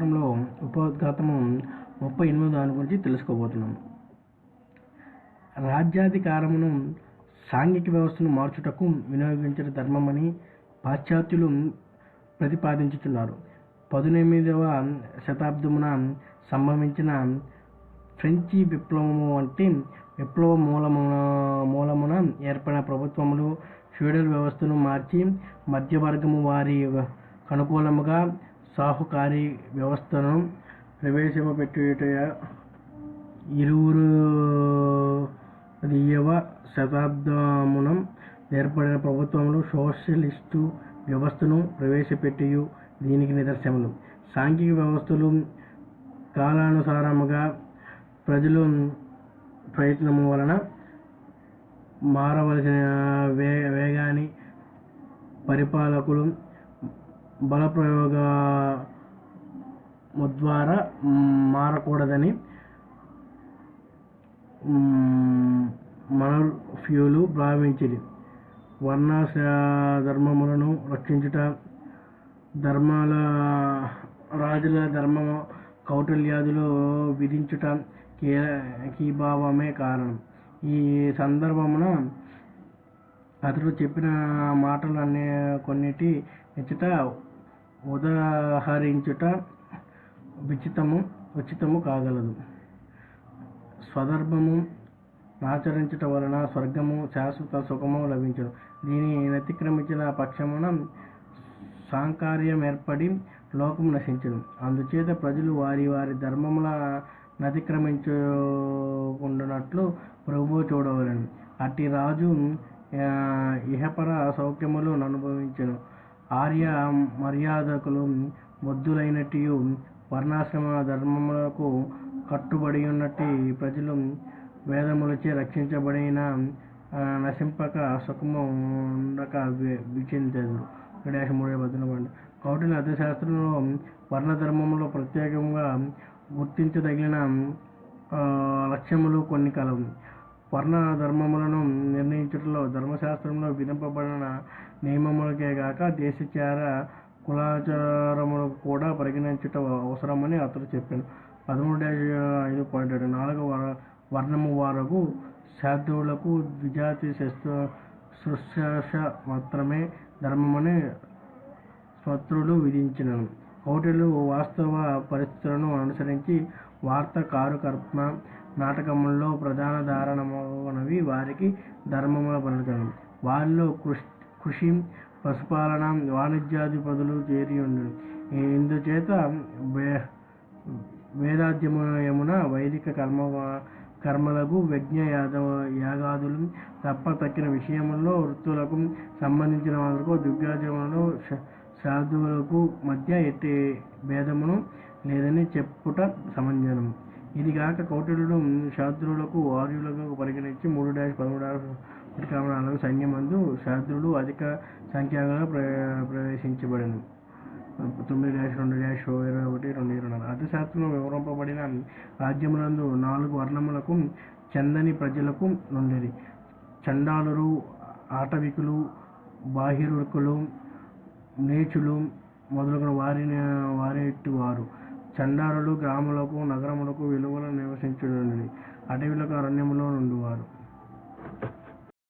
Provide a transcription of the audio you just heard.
శాస్త్రంలో ఉపోద్ఘాతము ముప్పై ఎనిమిది దాని గురించి తెలుసుకోబోతున్నాం. రాజ్యాధికారమును సాంఘిక వ్యవస్థను మార్చుటకు వినియోగించిన ధర్మమని పాశ్చాత్యులు ప్రతిపాదించుతున్నారు పదునెనిమిదవ శతాబ్దమున సంభవించిన ఫ్రెంచి విప్లవము వంటి విప్లవ మూలమున మూలమున ఏర్పడిన ప్రభుత్వములు ఫ్యూడల్ వ్యవస్థను మార్చి మధ్యవర్గము వారి అనుకూలముగా సాహుకారి వ్యవస్థను ప్రవేశపెట్టుట ఇరువురు పదియవ శతాబ్దమున ఏర్పడిన ప్రభుత్వములు సోషలిస్టు వ్యవస్థను ప్రవేశపెట్టియు దీనికి నిదర్శనలు సాంఘిక వ్యవస్థలు కాలానుసారముగా ప్రజలు ప్రయత్నము వలన మారవలసిన వే వేగాన్ని పరిపాలకులు బలప్రయోగ ద్వారా మారకూడదని మనఫ్యూలు భావించిరి వర్ణ ధర్మములను రక్షించుట ధర్మాల రాజుల ధర్మము కౌటల్యాదులు విధించుట కీ కీభావమే కారణం. ఈ సందర్భమున అతడు చెప్పిన మాటలు అన్ని కొన్నిటి ఇచ్చట ఉదాహరించుట విచితము ఉచితము కాగలదు. స్వధర్మము ఆచరించుట వలన స్వర్గము శాశ్వత సుఖము లభించడం దీనిని అతిక్రమించిన పక్షమున సాంకార్యం ఏర్పడి లోకం నశించడం అందుచేత ప్రజలు వారి వారి ధర్మముల నతిక్రమించుకుంటున్నట్లు ప్రభువు చూడవలను. అట్టి రాజు ఇహపర సౌఖ్యములను అనుభవించను. ఆర్య మర్యాదకులు బుద్ధులైనట్టు వర్ణాశ్రమ ధర్మములకు కట్టుబడి ఉన్నట్టు ప్రజలు వేదములచే రక్షించబడిన నశింపక సుఖము ఉండక వి- విచించెదరు డాష్ మూడే పద్దెనిమిది కౌటిల్య అర్థశాస్త్రంలో వర్ణధర్మములో ప్రత్యేకంగా గుర్తించదగిన లక్ష్యములు కొన్ని కలవు. వర్ణ ధర్మములను నిర్ణయించుటలో ధర్మశాస్త్రంలో విధింపబడిన నియమములకే గాక దేశచార కులాచారములు కూడా పరిగణించుట అవసరమని అతడు చెప్పాడు. పదమూడు డాష్ ఐదు పాయింట్ ఏడు. నాలుగు వర- వర్ణము వారకు శాద్రువులకు ద్విజాతి శస్త్ర శుశ్రూష మాత్రమే ధర్మమని స్వత్రులు విధించినను. కౌటిలు వాస్తవ పరిస్థితులను అనుసరించి వార్త కారుకర్మ నాటకములలో ప్రధాన ధారణమైనవి వారికి ధర్మముల పలుకను వారిలో కృష్ కృషి పశుపాలన వాణిజ్యాధిపతులు చేరి ఇందుచేత వే వేదాధ్యమయమున వైదిక కర్మ కర్మలకు యజ్ఞ యాదవ యాగాదులు తప్ప తక్కిన విషయముల్లో వృత్తులకు సంబంధించిన వరకు దివ్యాజములను సాధువులకు మధ్య ఎట్టి భేదమును లేదని చెప్పుట సమంజనం ఇదిగాక కౌటిల్యుడు శాద్రులకు ఆర్యులకు పరిగణించి మూడు డాష్ పదమూడు డాష్ సైన్యమందు శాద్రులు అధిక సంఖ్యగా ప్ర ప్రవేశించబడను. తొమ్మిది డాష్ రెండు డాష్ ఇరవై ఒకటి రెండు ఇరవై నాలుగు. అర్థశాస్త్రంలో వివరింపబడిన రాజ్యములందు నాలుగు వర్ణములకు చందని ప్రజలకు నుండిరి. చండాలురు ఆటవికులు బాహిరుకులు నేచులు మొదలగున వారిని వారేటి వారు చండారులు గ్రాములకు నగరములకు విలువలు నివసించుండి అడవులకు అరణ్యములో నుండివారు.